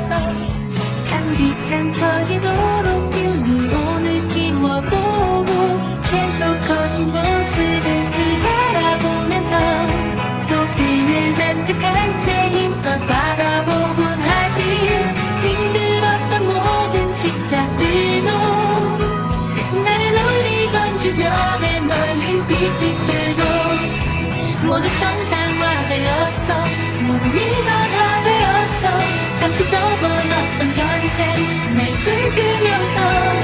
있어 장비창 터지도록 뷰를 오늘 끼워보고 계속 커진 모습을 그 바라보면서 높이는 잔뜩한 채 힘껏 바라보곤 하지 힘들었던 모든 직장들도 나를 올리던 주변의 멀린 빛들도 모두 정상화되었어 모두 일반 매일 끄면서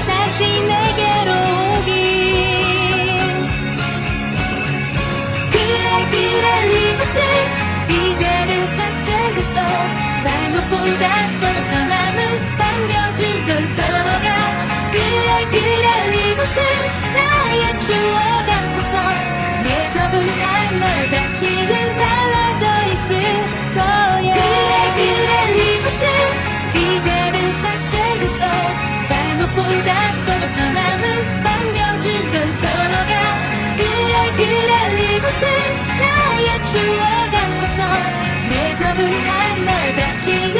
다시 내게로 오길 그래 그래 리부트. 이제는 삭제됐어 쌀국보다 더 전함을 반겨주던 서로가. 그래 그래 리부트. 나의 추억 안고서 내 적응한 너 자신은 쌀국보다 더 전함을 반겨주던 서로가. 그래 그래 리부트 나의 추억 안고서 내 적응한 너 자신은